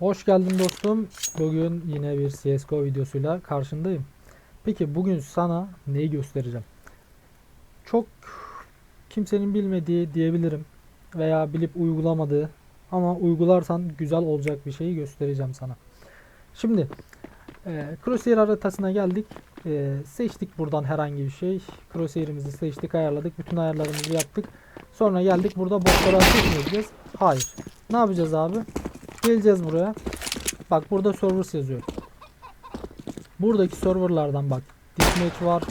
Hoş geldin dostum. Bugün yine bir CSGO videosuyla karşındayım. Peki bugün sana neyi göstereceğim? Çok kimsenin bilmediği diyebilirim veya bilip uygulamadığı ama uygularsan güzel olacak bir şeyi göstereceğim sana. Şimdi e, Crosshair haritasına geldik. E, seçtik buradan herhangi bir şey. Crosshair'imizi seçtik, ayarladık. Bütün ayarlarımızı yaptık. Sonra geldik burada botları edeceğiz? Hayır. Ne yapacağız abi? Geleceğiz buraya. Bak burada servers yazıyor. Buradaki serverlardan bak. Deathmatch var.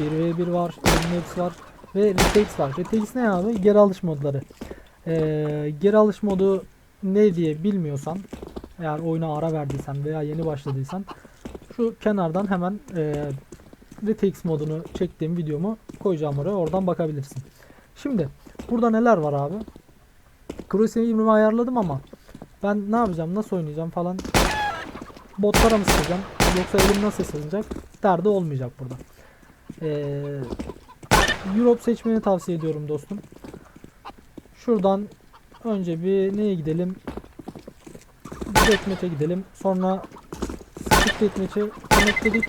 1v1 var. Inmates var. Ve Retakes var. Retakes ne abi? Geri alış modları. Ee, geri alış modu ne diye bilmiyorsan eğer oyuna ara verdiysen veya yeni başladıysan şu kenardan hemen e, Retakes modunu çektiğim videomu koyacağım oraya. Oradan bakabilirsin. Şimdi burada neler var abi? Crusader'ımı ayarladım ama ben ne yapacağım, nasıl oynayacağım falan botlara mı sıkacağım yoksa elim nasıl ısınacak derdi olmayacak burada. Ee, Europe seçmeni tavsiye ediyorum dostum. Şuradan önce bir neye gidelim? Deathmatch'e gidelim. Sonra Stick Deathmatch'e connect dedik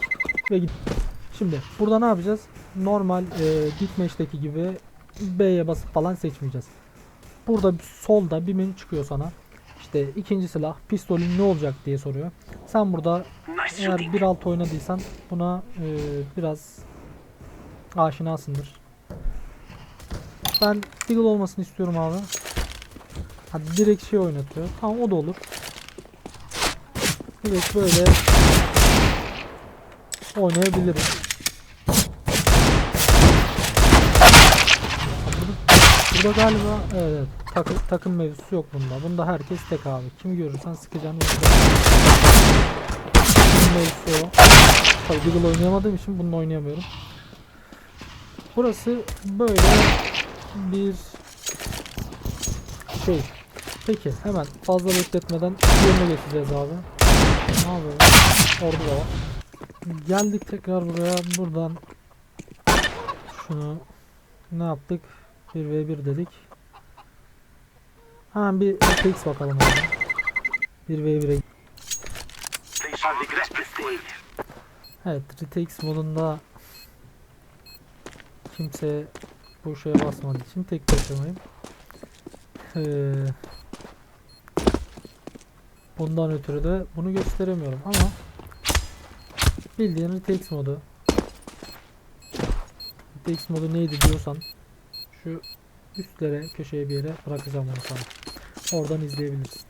ve git. Şimdi burada ne yapacağız? Normal e, Deathmatch'teki gibi B'ye basıp falan seçmeyeceğiz. Burada solda bir menü çıkıyor sana. İşte ikinci silah pistolün ne olacak diye soruyor. Sen burada eğer 1.6 oynadıysan buna e, biraz aşinasındır. Ben Deagle olmasını istiyorum abi. Hadi direkt şey oynatıyor. Tamam o da olur. Direkt böyle oynayabilirim. Burada galiba evet takım, takım mevzusu yok bunda. Bunda herkes tek abi. Kimi görürsen sıkacaksın. Takım mevzusu o. Tabii Deagle oynayamadığım için bununla oynayamıyorum. Burası böyle bir şey. Peki hemen fazla bekletmeden yerine geçeceğiz abi. Ne yapıyoruz? Orada da var. Geldik tekrar buraya. Buradan şunu ne yaptık? 1v1 dedik. Hemen bir FX bakalım abi. 1v1'e. They shall regret this day. Evet, Retakes modunda kimse bu şeye basmadığı için tek başımayım. Ee, bundan ötürü de bunu gösteremiyorum ama bildiğin Retakes modu. Retakes modu neydi diyorsan şu üstlere köşeye bir yere bırakacağım onu sana. Oradan izleyebilirsin.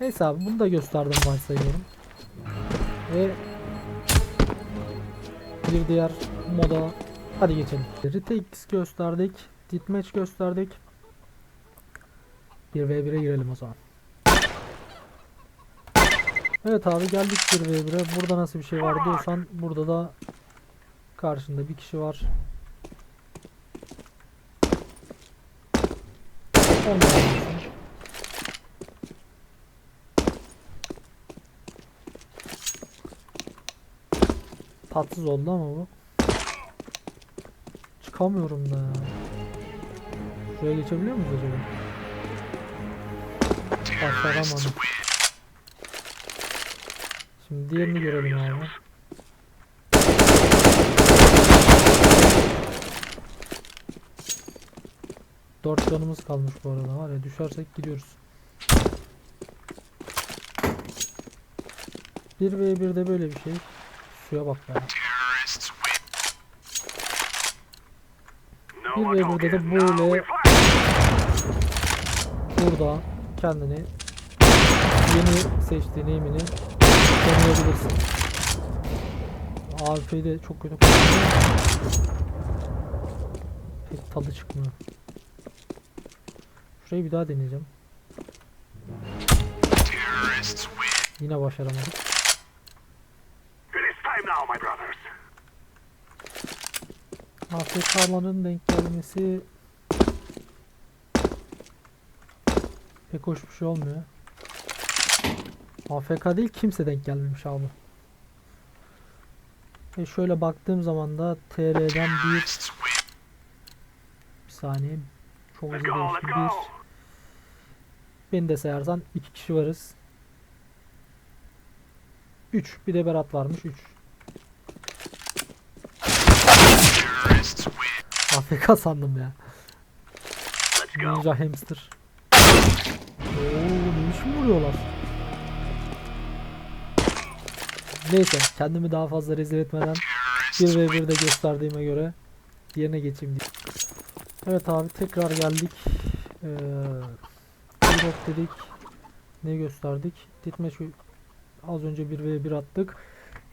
Neyse abi bunu da gösterdim varsayıyorum. Ve bir diğer moda hadi geçelim. Retakes gösterdik. Deathmatch gösterdik. 1v1'e girelim o zaman. Evet abi geldik 1v1'e. Burada nasıl bir şey var diyorsan burada da karşında bir kişi var. Olmadı. Tatsız oldu ama bu. Çıkamıyorum da. ya. Şuraya geçebiliyor muyuz acaba? Başaramadım. Şimdi diğerini görelim abi. Dört canımız kalmış bu arada var ya düşersek gidiyoruz. 1 v 1'de böyle bir şey. Suya bak. Bir No, ve I don't burada da care. Now böyle burada kendini yeni seçtiğin eğimini deneyebilirsin. AWP'yi de çok kötü. Pek tadı çıkmıyor. Şurayı bir daha deneyeceğim. Yine başaramadık. AFK'ların denk gelmesi pek hoş bir şey olmuyor. AFK değil kimse denk gelmemiş abi. E şöyle baktığım zaman da TR'den bir bir saniye çok hızlı. Bir. Beni de sayarsan iki kişi varız. 3. Bir de Berat varmış 3. AFK sandım ya. Ninja hamster. Oo, ne biçim vuruyorlar? Neyse kendimi daha fazla rezil etmeden 1 ve 1'de gösterdiğime göre yerine geçeyim diye. Evet abi tekrar geldik. Ee, Europe dedik. Ne gösterdik? Ditme şu az önce 1 ve 1 attık.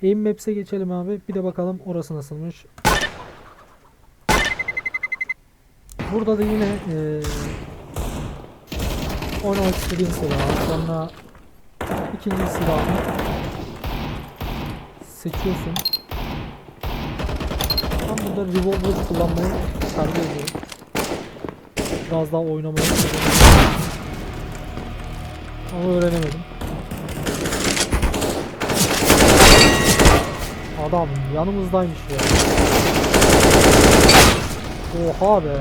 Aim Maps'e geçelim abi. Bir de bakalım orası nasılmış. Burada da yine eee oynamak istediğin silah. Sonra ikinci silahını seçiyorsun. Ben burada revolver kullanmayı tercih ediyorum. Biraz daha oynamayı seviyorum. Ama öğrenemedim. Adam yanımızdaymış ya. Oha be.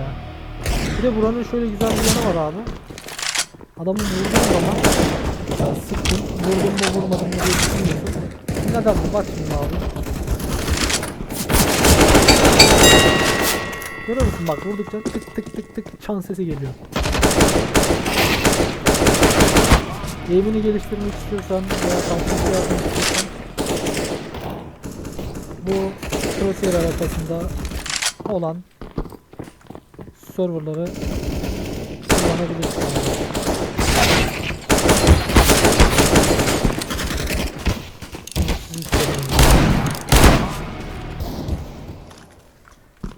Bir de buranın şöyle güzel bir yanı var abi. Adamı vurduğun zaman ya sıktın, vurdun mu vurmadın mı diye düşünmüyorsun. Neden mi? Bak şimdi abi. Görüyor musun bak vurdukça tık tık tık tık çan sesi geliyor. Eğimini geliştirmek istiyorsan veya taktik yapmak istiyorsan bu crosshair arasında olan serverları kullanabilirsin.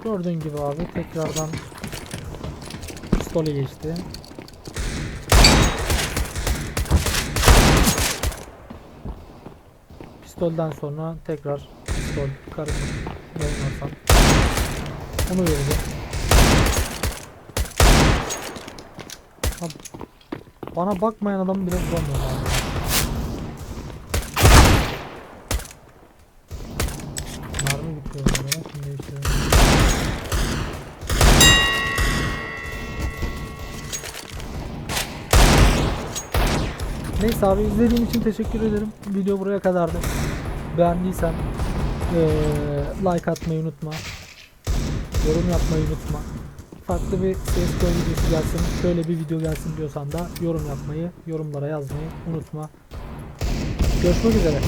Gördüğün gibi abi tekrardan pistole geçti. Pistolden sonra tekrar pistol karışık onu vereceğim. Abi, bana bakmayan adam bile vuramıyor abi. Mermi bitiyor. Şimdi değiştirelim. Neyse abi izlediğin için teşekkür ederim. Video buraya kadardı. Beğendiysen eee, like atmayı unutma. Yorum yapmayı unutma. Farklı bir CSGO videosu gelsin, şöyle bir video gelsin diyorsan da yorum yapmayı, yorumlara yazmayı unutma. Görüşmek üzere.